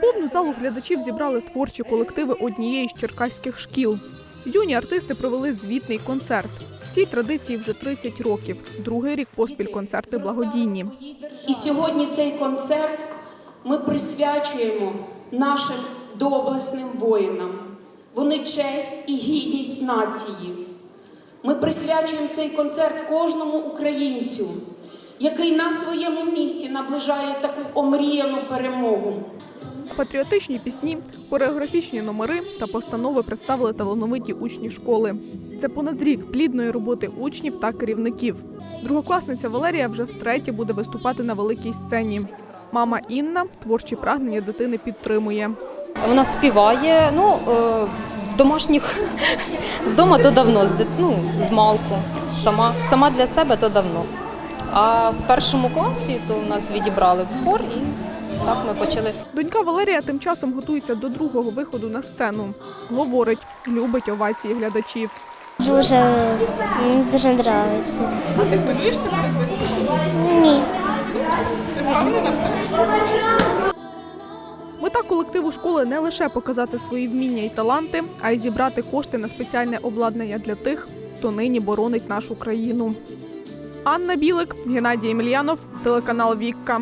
Повну залу глядачів зібрали творчі колективи однієї з черкаських шкіл. Юні артисти провели звітний концерт. Цій традиції вже 30 років. Другий рік поспіль концерти благодійні. І сьогодні цей концерт ми присвячуємо нашим доблесним воїнам. Вони честь і гідність нації. Ми присвячуємо цей концерт кожному українцю, який на своєму місці наближає таку омріяну перемогу. Патріотичні пісні, хореографічні номери та постанови представили талановиті учні школи. Це понад рік плідної роботи учнів та керівників. Другокласниця Валерія вже втретє буде виступати на великій сцені. Мама Інна творчі прагнення дитини підтримує. Вона співає, ну, е, в домашніх вдома то давно, з, ну, з малку. Сама, сама для себе то давно. А в першому класі то нас відібрали в хор і так ми почали. Донька Валерія тим часом готується до другого виходу на сцену. Говорить, любить овації глядачів. Дуже мені дуже подобається. А ти хвилюєшся перед виступом? Ні. Мета колективу школи не лише показати свої вміння і таланти, а й зібрати кошти на спеціальне обладнання для тих, хто нині боронить нашу країну. Анна Білик, Геннадій Емельянов, телеканал Вікка.